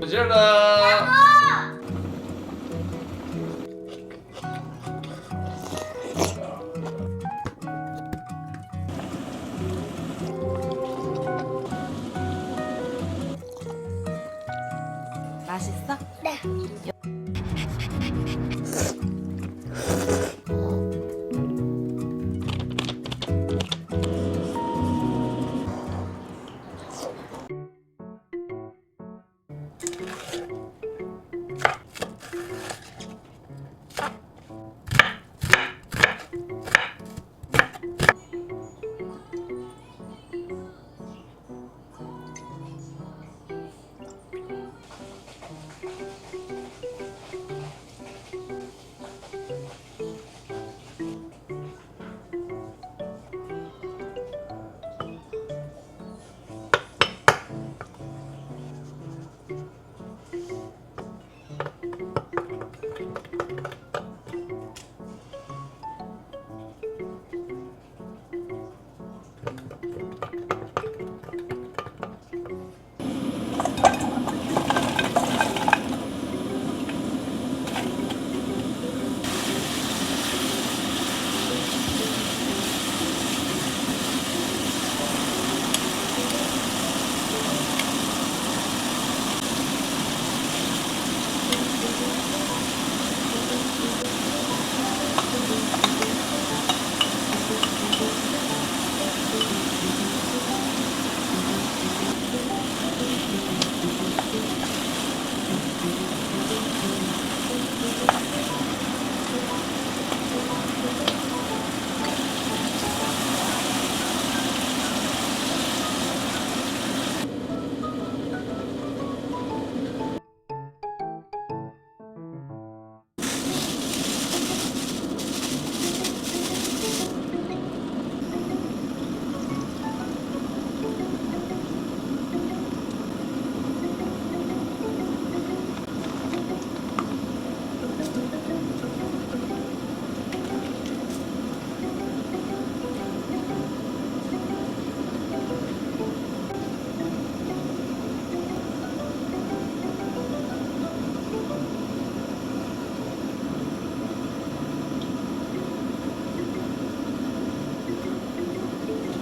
부지런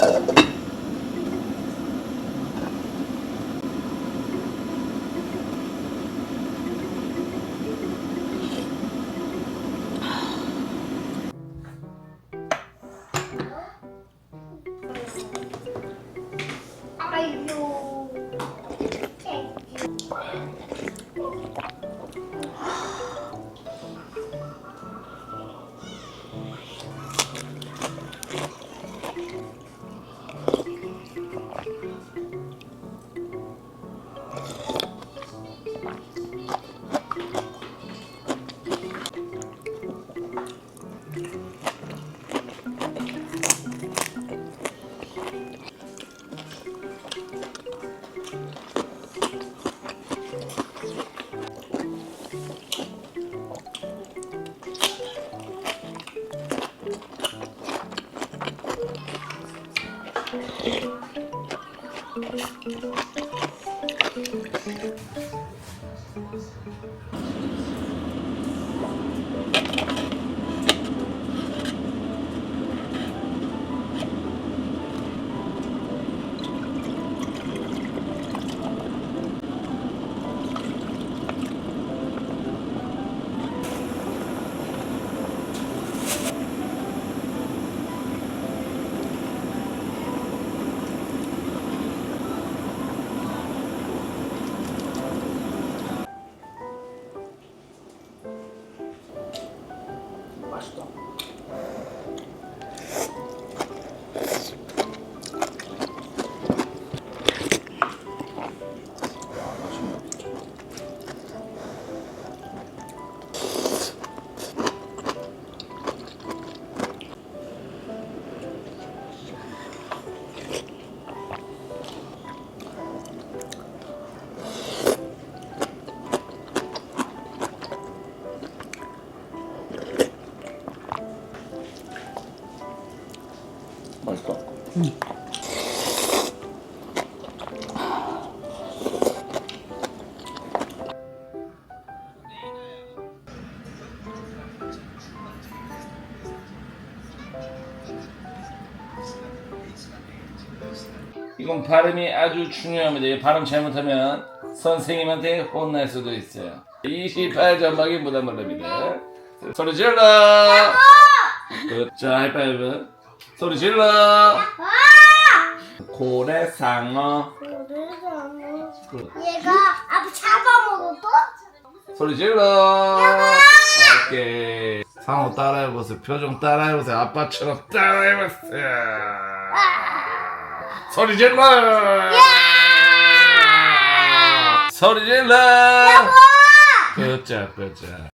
Uh, 이건 발음이 아주 중요합니다. 이 발음 잘못하면 선생님한테 혼날 수도 있어요. 28점박이 무단발음입니다. 소리 질러! 굿. 자, 하이파이브. 소리 질러! 고래 상어. 굿. 얘가 아빠 잡아먹었어? 소리 질러! 오케이. 상어 따라해보세요. 표정 따라해보세요. 아빠처럼 따라해보세요. 소리 질러! 소리 질러! 끄자, 끄자.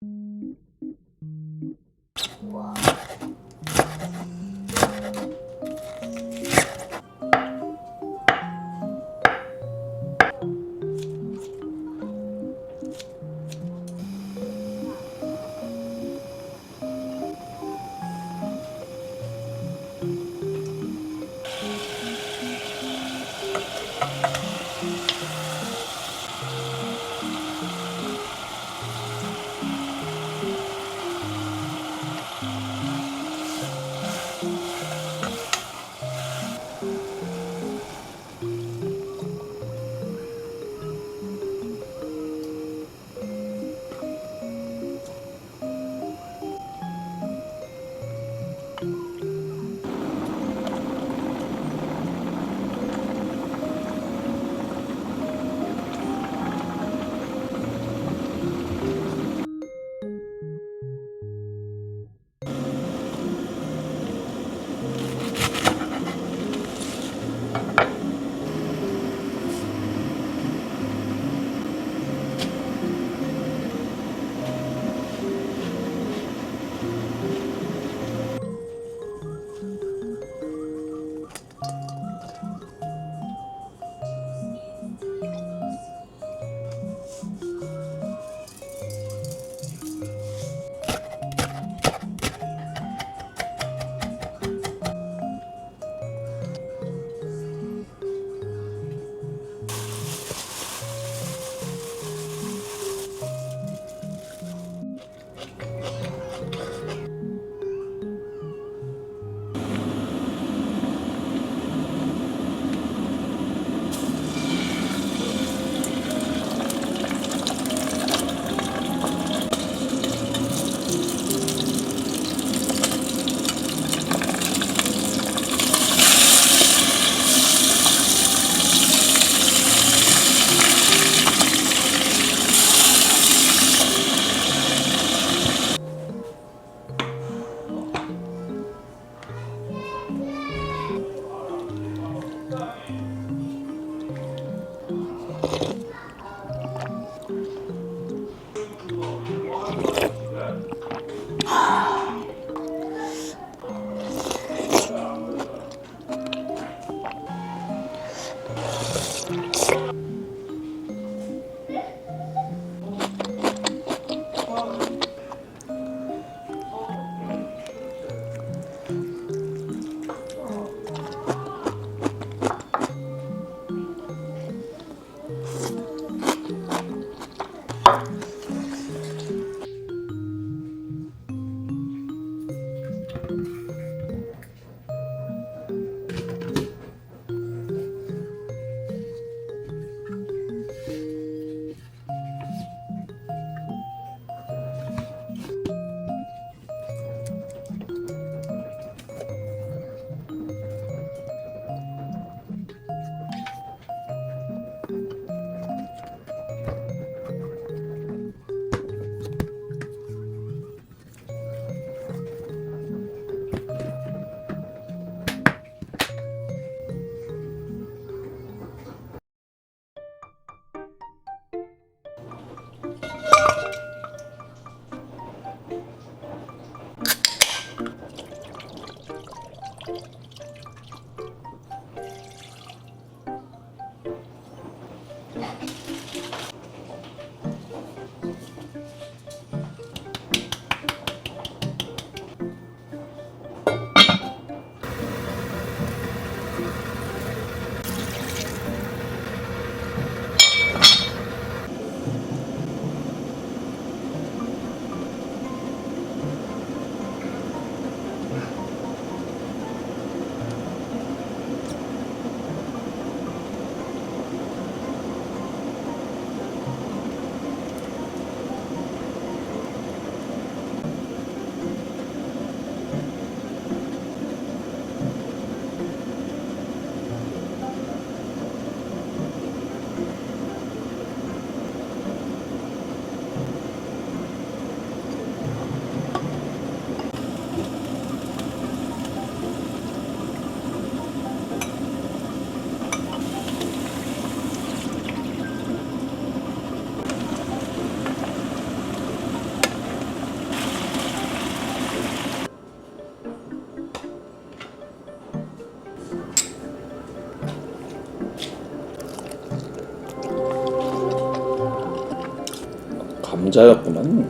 감자였구만.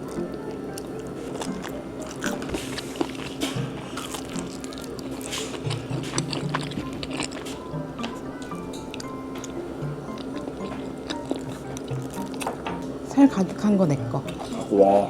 살 가득한 거 내 거. 와.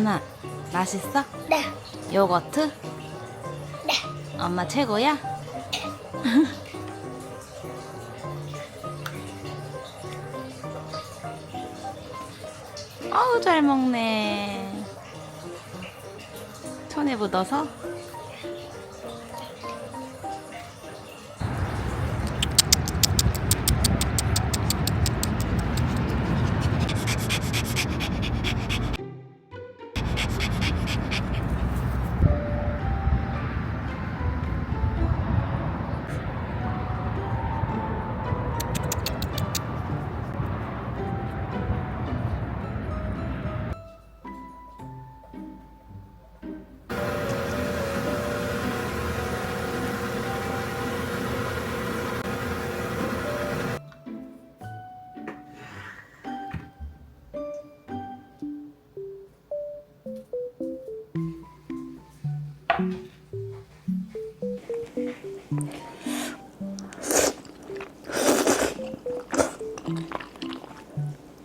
야나 맛있어? 네. 요거트? 네. 엄마 최고야? 아우 잘 먹네. 손에 묻어서.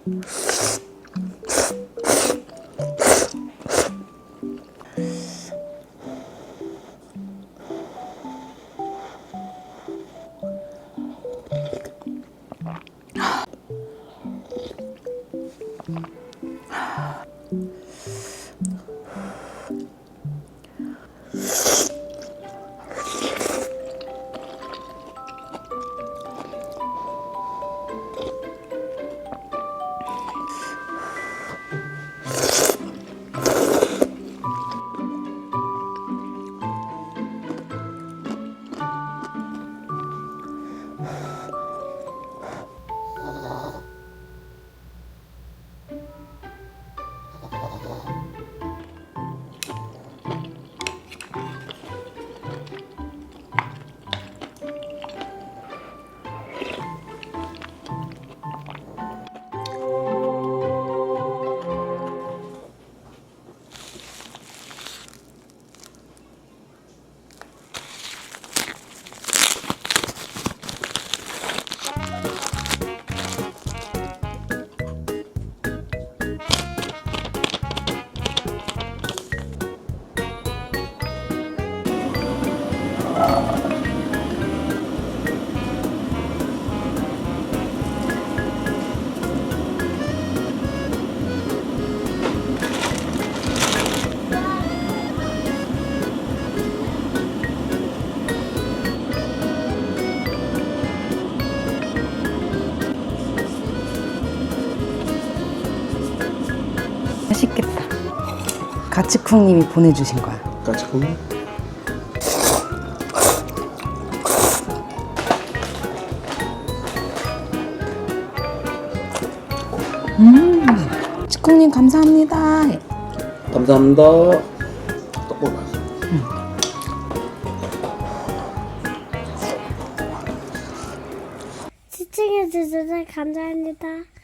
Mm-hmm. 맛있겠다. 가츠쿵님이 보내주신 거야. 까치콩. 치쿵님 감사합니다. 감사합니다. 떡볶이 맛있어. 시청해주셔서 감사합니다.